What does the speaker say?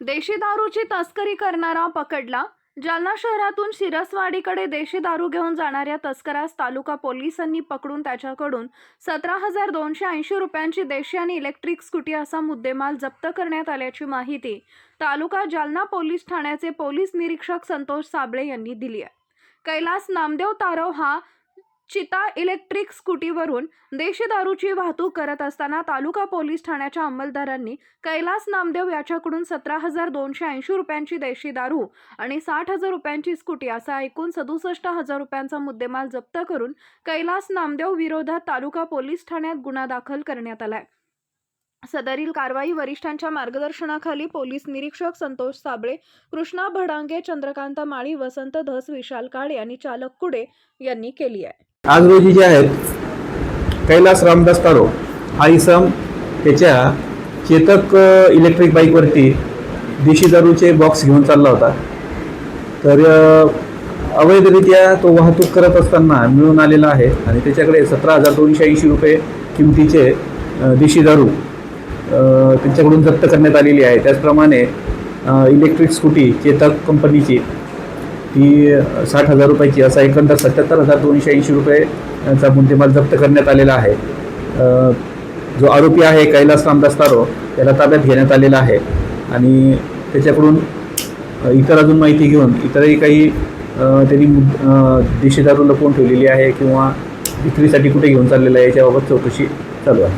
देशी दारूची तस्करी करणारा पकडला. जालना शहरातून शिरसवाडीकडे देशी दारू घेऊन जाणाऱ्या तस्करास तालुका पोलिसांनी पकडून त्याच्याकडून सतरा हजार दोनशे ऐंशी रुपयांची देशी आणि इलेक्ट्रिक स्कूटी असा मुद्देमाल जप्त करण्यात आल्याची माहिती तालुका जालना पोलीस ठाण्याचे पोलीस निरीक्षक संतोष साबळे यांनी दिली आहे. कैलास नामदेव तारव हा चिता इलेक्ट्रिक स्कूटीवरून देशी दारूची वाहतूक करत असताना तालुका पोलीस ठाण्याच्या अंमलदारांनी कैलास नामदेव याच्याकडून सतरा हजार दोनशे ऐंशी रुपयांची देशी दारू आणि साठ हजार रुपयांची स्कूटी असा एकूण सदुसष्ट हजार रुपयांचा मुद्देमाल जप्त करून कैलास नामदेव विरोधात तालुका पोलीस ठाण्यात गुन्हा दाखल करण्यात आलाय. सदरील कारवाई वरिष्ठांच्या मार्गदर्शनाखाली पोलीस निरीक्षक संतोष साबळे कृष्णा भडांगे चंद्रकांत माळी वसंत धस विशाल काळे आणि चालक कुडे यांनी केली आहे. आज रोजी जे आहेत कैलास रामदास तारो हा इसम त्याच्या चेतक इलेक्ट्रिक बाईकवरती देशी दारूचे बॉक्स घेऊन चालला होता. तर अवैधरित्या तो वाहतूक करत असताना मिळून आलेला आहे आणि त्याच्याकडे सतरा हजार दोनशे ऐंशी रुपये किमतीचे देशी दारू त्यांच्याकडून जप्त करण्यात आलेली आहे. त्याचप्रमाणे इलेक्ट्रिक स्कूटी चेतक कंपनीची ती साठ हजार रुपयाची असा एकंदर सत्याहत्तर हजार दोनशे ऐंशी रुपयेचा मुद्देमाल जप्त करण्यात आलेला आहे. जो आरोपी आहे कैलास रामदास तारो त्याला ताब्यात घेण्यात आलेला आहे. आणि त्याच्याकडून इतर अजून माहिती घेऊन इतरही काही त्यांनी दिशेदारू लपवून ठेवलेली आहे किंवा विक्रीसाठी कुठे घेऊन चाललेलं आहे याच्याबाबत चौकशी चालू आहे.